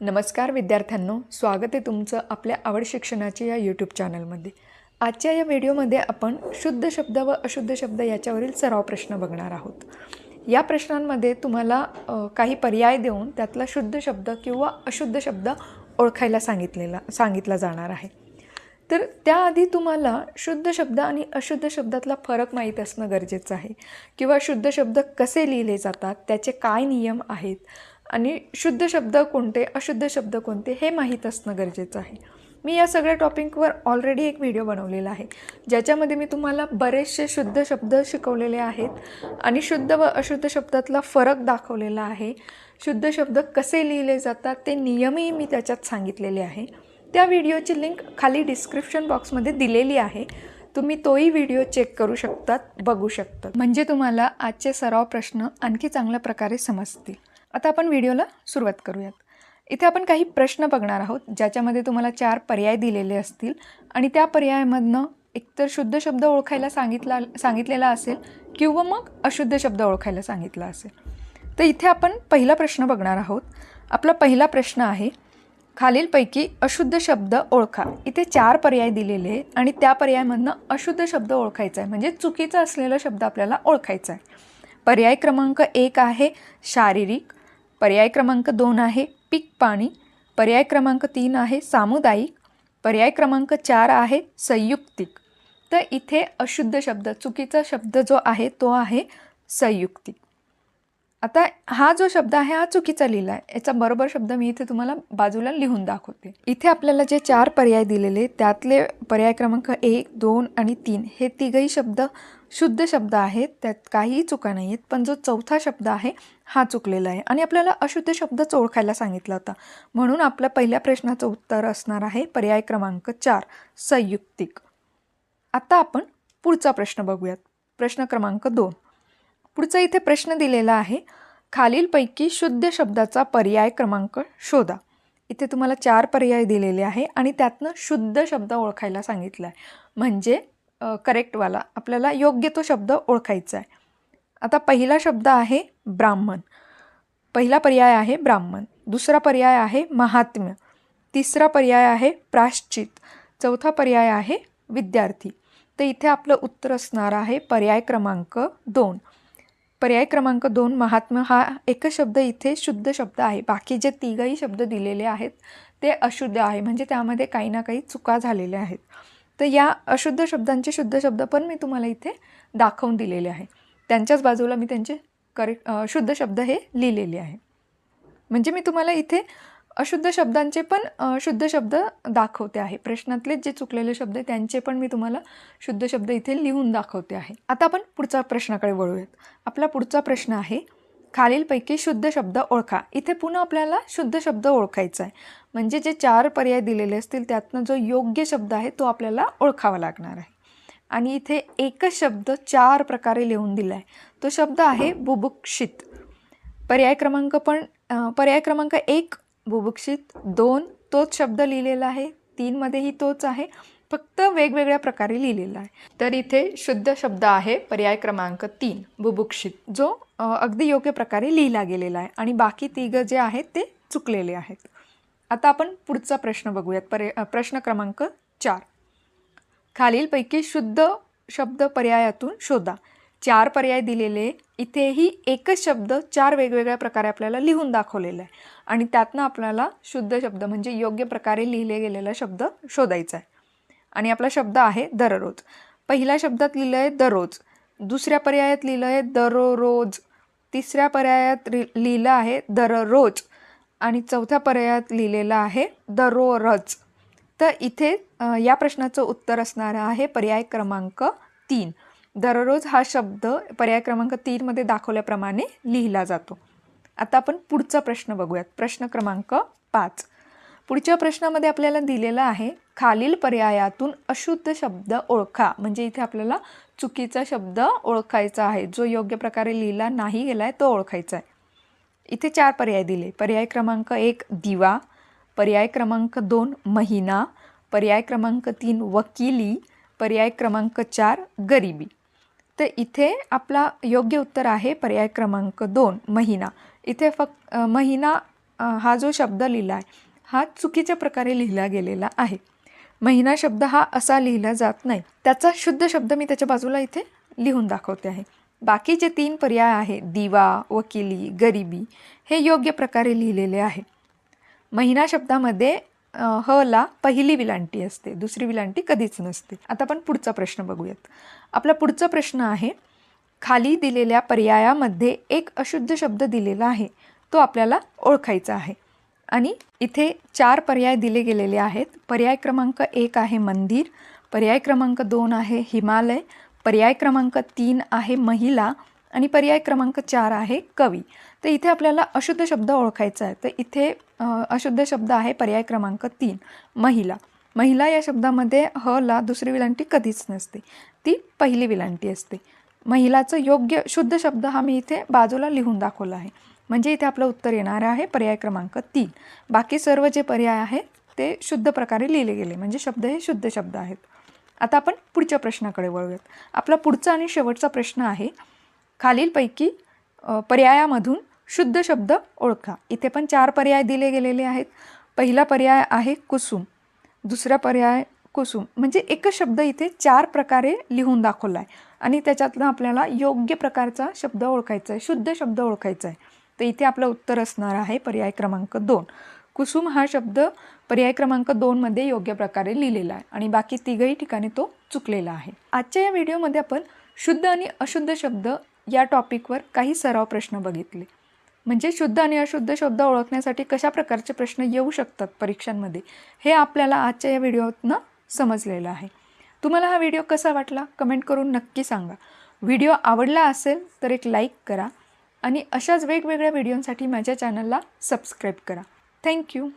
नमस्कार विद्यार्थ्यांनो स्वागत आहे तुमचं आपल्या आवड शिक्षणाच्या या यूट्यूब चॅनलमध्ये आजच्या या व्हिडिओमध्ये आपण शुद्ध शब्द व अशुद्ध शब्द याच्यावरील सराव प्रश्न बघणार आहोत. या प्रश्नांमध्ये तुम्हाला काही पर्याय देऊन त्यातला शुद्ध शब्द किंवा अशुद्ध शब्द ओळखायला सांगितलेला सांगितला जाणार आहे. तर त्याआधी तुम्हाला शुद्ध शब्द आणि अशुद्ध शब्दातला फरक माहीत असणं गरजेचं आहे. किंवा शुद्ध शब्द कसे लिहिले जातात त्याचे काय नियम आहेत आणि शुद्ध शब्द कोणते अशुद्ध शब्द कोणते हे माहीत असणं गरजेचं आहे. मी या सगळ्या टॉपिकवर ऑलरेडी एक व्हिडिओ बनवलेला आहे. ज्याच्यामध्ये मी तुम्हाला बरेचसे शुद्ध शब्द शिकवलेले आहेत आणि शुद्ध व अशुद्ध शब्दातला फरक दाखवलेला आहे. शुद्ध शब्द कसे लिहिले जातात ते नियमही मी त्याच्यात सांगितलेले आहे. त्या व्हिडिओची लिंक खाली डिस्क्रिप्शन बॉक्समध्ये दिलेली आहे. तुम्ही तोही व्हिडिओ चेक करू शकतात बघू शकतात. म्हणजे तुम्हाला आजचे सराव प्रश्न आणखी चांगल्या प्रकारे समजतील. आता आपण व्हिडिओला सुरुवात करूयात. इथे आपण काही प्रश्न बघणार आहोत ज्याच्यामध्ये तुम्हाला चार पर्याय दिलेले असतील आणि त्या पर्यायामधनं एकतर शुद्ध शब्द ओळखायला सांगितला सांगितलेला असेल किंवा मग अशुद्ध शब्द ओळखायला सांगितला असेल. तर इथे आपण पहिला प्रश्न बघणार आहोत. आपला पहिला प्रश्न आहे खालीलपैकी अशुद्ध शब्द ओळखा. इथे चार पर्याय दिलेले आहे आणि त्या पर्यायामधनं अशुद्ध शब्द ओळखायचा आहे. म्हणजे चुकीचा असलेला शब्द आपल्याला ओळखायचा आहे. पर्याय क्रमांक एक आहे शारीरिक पर्याय क्रमांक दोन आहे पीक पाणी. पर्याय क्रमांक तीन आहे सामुदायिक. पर्याय क्रमांक चार आहे संयुक्तिक. तर इथे अशुद्ध शब्द चुकीचा शब्द जो आहे तो आहे संयुक्तिक. आता हा जो शब्द आहे हा चुकीचा लिहिला आहे. याचा बरोबर शब्द मी इथे तुम्हाला बाजूला लिहून दाखवते. इथे आपल्याला जे चार पर्याय दिलेले त्यातले पर्याय क्रमांक एक दोन आणि तीन हे तिघही शब्द शुद्ध शब्द आहेत त्यात काहीही चुका नाही आहेत पण जो चौथा शब्द आहे हा चुकलेला आहे. आणि आपल्याला अशुद्ध शब्दच ओळखायला सांगितला होता. म्हणून आपल्या पहिल्या प्रश्नाचं उत्तर असणार आहे पर्याय क्रमांक चार संयुक्तिक. आता आपण पुढचा प्रश्न बघूयात. प्रश्न क्रमांक दोन. पुढचा इथे प्रश्न दिलेला आहे खालीलपैकी शुद्ध शब्दाचा पर्याय क्रमांक शोधा. इथे तुम्हाला चार पर्याय दिलेले आहे आणि त्यातनं शुद्ध शब्द ओळखायला सांगितलं आहे म्हणजे करेक्टवाला आपल्याला योग्य तो शब्द ओळखायचा आहे. आता पहिला शब्द आहे ब्राह्मण. पहिला पर्याय आहे ब्राह्मण. दुसरा पर्याय आहे महात्म्य. तिसरा पर्याय आहे प्राश्चित. चौथा पर्याय आहे विद्यार्थी. तर इथे आपलं उत्तर असणार आहे पर्याय क्रमांक दोन. पर्याय क्रमांक दोन महात्मा हा एकच शब्द इथे शुद्ध शब्द आहे. बाकी जे तिघही शब्द दिलेले आहेत ते अशुद्ध आहे. म्हणजे त्यामध्ये काही ना काही चुका झालेल्या आहेत. तर या अशुद्ध शब्दांचे शुद्ध शब्द पण मी तुम्हाला इथे दाखवून दिलेले आहे. त्यांच्याच बाजूला मी त्यांचे करेक्ट शुद्ध शब्द हे लिहिलेले आहे. म्हणजे मी तुम्हाला इथे अशुद्ध शब्दांचे पण शुद्ध शब्द दाखवते आहे. प्रश्नातले जे चुकलेले शब्द आहे त्यांचे पण मी तुम्हाला शुद्ध शब्द इथे लिहून दाखवते आहे. आता आपण पुढचा प्रश्नाकडे वळूयात. आपला पुढचा प्रश्न आहे खालीलपैकी शुद्ध शब्द ओळखा. इथे पुन्हा आपल्याला शुद्ध शब्द ओळखायचा आहे. म्हणजे जे चार पर्याय दिलेले असतील त्यातनं जो योग्य शब्द आहे तो आपल्याला ओळखावा लागणार आहे. आणि इथे एकच शब्द चार प्रकारे लिहून दिला आहे तो शब्द आहे बुभुक्षित. पर्याय क्रमांक पण पर्याय क्रमांक एक बुभुक्षित. दोन तोच शब्द लिहिलेला आहे. तीनमध्येही तोच आहे. फक्त वेगवेगळ्या प्रकारे लिहिलेला आहे. तर इथे शुद्ध शब्द आहे पर्याय क्रमांक तीन बुभुक्षित. जो अगदी योग्य प्रकारे लिहिला गेलेला आहे. आणि बाकी तिघं जे आहेत ते चुकलेले आहेत. आता आपण पुढचा प्रश्न बघूयात. पर्य प्रश्न क्रमांक चार. खालीलपैकी शुद्ध शब्द पर्यायातून शोधा. चार पर्याय दिलेले. इथेही एकच शब्द चार वेगवेगळ्या प्रकारे आपल्याला लिहून दाखवलेला आहे. आणि त्यातनं आपल्याला शुद्ध शब्द म्हणजे योग्य प्रकारे लिहिले गेलेला शब्द शोधायचा आहे. आणि आपला शब्द आहे दररोज. पहिल्या शब्दात लिहिलं आहे दररोज. दुसऱ्या पर्यायात लिहिलं आहे दररोज. तिसऱ्या पर्यायात रि लिहिलं आहे दररोज आणि चौथ्या पर्यायात लिहिलेलं आहे दररोज तर इथे या प्रश्नाचं उत्तर असणारं आहे पर्याय क्रमांक तीन. दररोज हा शब्द पर्याय क्रमांक तीनमध्ये दाखवल्याप्रमाणे लिहिला जातो. आता आपण पुढचा प्रश्न बघूयात. प्रश्न क्रमांक पाच. पुढच्या प्रश्नामध्ये आपल्याला दिलेला आहे खालील पर्यायातून अशुद्ध शब्द ओळखा. म्हणजे इथे आपल्याला चुकीचा शब्द ओळखायचा आहे. जो योग्य प्रकारे लिहिला नाही गेला आहे तो ओळखायचा आहे. इथे चार पर्याय दिले. पर्याय क्रमांक एक दिवा. पर्याय क्रमांक दोन महिना. पर्याय क्रमांक तीन वकिली. पर्याय क्रमांक चार गरिबी. तर इथे आपला योग्य उत्तर आहे पर्याय क्रमांक दोन महिना. इथे फक्त महिना हा जो शब्द लिहिला आहे हा चुकीच्या प्रकारे लिहिला गेलेला आहे. महिना शब्द हा असा लिहिला जात नाही. त्याचा शुद्ध शब्द मी त्याच्या बाजूला इथे लिहून दाखवते आहे. बाकी जे तीन पर्याय आहे दिवा वकिली गरिबी हे योग्य प्रकारे लिहिलेले आहे. महिना शब्दामध्ये ह ला पहिली विलांटी असते दुसरी विलांटी कधीच नसते. आता आपण पुढचा प्रश्न बघूयात. आपला पुढचा प्रश्न आहे खाली दिलेल्या पर्यायामध्ये एक अशुद्ध शब्द दिलेला आहे तो आपल्याला ओळखायचा आहे. आणि इथे चार पर्याय दिले गेलेले आहेत. पर्याय क्रमांक एक आहे मंदिर पर्याय क्रमांक दोन आहे हिमालय पर्याय क्रमांक तीन आहे महिला आणि पर्याय क्रमांक चार आहे कवी. तर इथे आपल्याला अशुद्ध शब्द ओळखायचा आहे. तर इथे अशुद्ध शब्द आहे पर्याय क्रमांक तीन महिला. महिला या शब्दामध्ये ह ला दुसरी विलांटी कधीच नसते. ती पहिली विलांटी असते. महिलाचं योग्य शुद्ध शब्द हा मी इथे बाजूला लिहून दाखवला आहे. म्हणजे इथे आपलं उत्तर येणार आहे पर्याय क्रमांक तीन. बाकी सर्व जे पर्याय आहेत ते शुद्ध प्रकारे लिहिले गेले. म्हणजे शब्द हे शुद्ध शब्द आहेत. आता आपण पुढच्या प्रश्नाकडे वळूयात. आपला पुढचा आणि शेवटचा प्रश्न आहे खालीलपैकी पर्यायामधून शुद्ध शब्द ओळखा. इथे पण चार पर्याय दिले गेलेले आहेत. पहिला पर्याय आहे कुसुम. दुसरा पर्याय कुसुम. म्हणजे एकच शब्द इथे चार प्रकारे लिहून दाखवला आहे आणि त्याच्यातनं आपल्याला योग्य प्रकारचा शब्द ओळखायचा आहे शुद्ध शब्द ओळखायचा आहे तर इथे आपलं उत्तर असणार आहे पर्याय क्रमांक दोन. कुसुम हा शब्द पर्याय क्रमांक दोनमध्ये योग्य प्रकारे लिहिलेला आहे आणि बाकी तिघही ठिकाणी तो चुकलेला आहे. आजच्या या व्हिडिओमध्ये आपण शुद्ध आणि अशुद्ध शब्द या टॉपिकवर काही सराव प्रश्न बघितले. म्हणजे शुद्ध आणि अशुद्ध शब्द ओळखण्यासाठी कशा प्रकारचे प्रश्न येऊ शकतात परीक्षांमध्ये हे आपल्याला आजच्या या व्हिडिओतनं समजलेलं आहे. तुम्हाला हा व्हिडिओ कसा वाटला? कमेंट करून नक्की सांगा. व्हिडिओ आवडला असेल तर एक लाईक करा. आणि अशाच वेगवेगळ्या व्हिडिओंसाठी माझ्या चॅनलला सबस्क्राईब करा. थँक्यू.